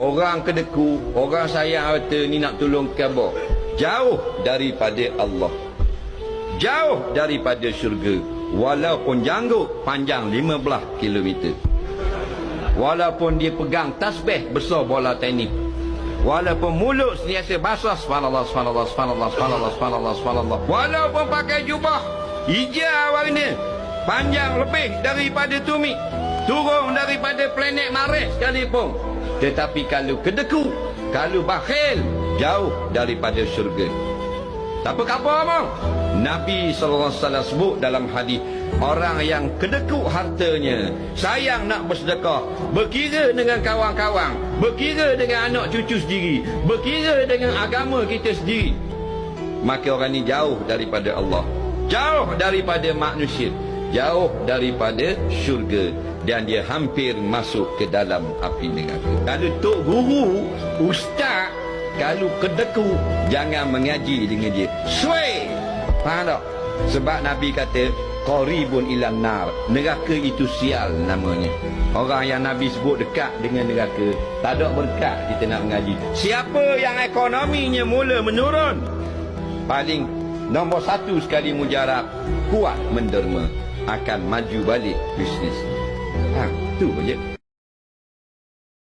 Orang kedeku, orang sayang harta ni nak tolong khabar. Jauh daripada Allah. Jauh daripada syurga. Walaupun janggut panjang 15 kilometer. Walaupun dia pegang tasbih besar bola tenis. Walaupun mulut sentiasa basah subhanallah subhanallah subhanallah subhanallah subhanallah subhanallah. Walaupun pakai jubah hijau warna panjang lebih daripada tumit. Turun daripada planet Mars sekalipun. Tetapi kalau kedeku, kalau bakhil, jauh daripada syurga. Tak apa apa abang. Nabi SAW sebut dalam hadis Orang yang kedekut hartanya Sayang nak bersedekah Berkira dengan kawan-kawan Berkira dengan anak cucu sendiri Berkira dengan agama kita sendiri Maka orang ni jauh daripada Allah Jauh daripada manusia Jauh daripada syurga Dan dia hampir masuk ke dalam api neraka. Kalau Tok Guru Ustaz Kalau kedeku Jangan mengaji dengan dia. Sway Faham tak? Sebab Nabi kata Qaribun ilan nar. Neraka itu sial namanya. Orang yang Nabi sebut dekat dengan neraka Tak ada berkat kita nak mengaji. Siapa yang ekonominya mula menurun? Paling Nombor satu sekali mujarab Kuat menderma Akan maju balik bisnes 看第五个页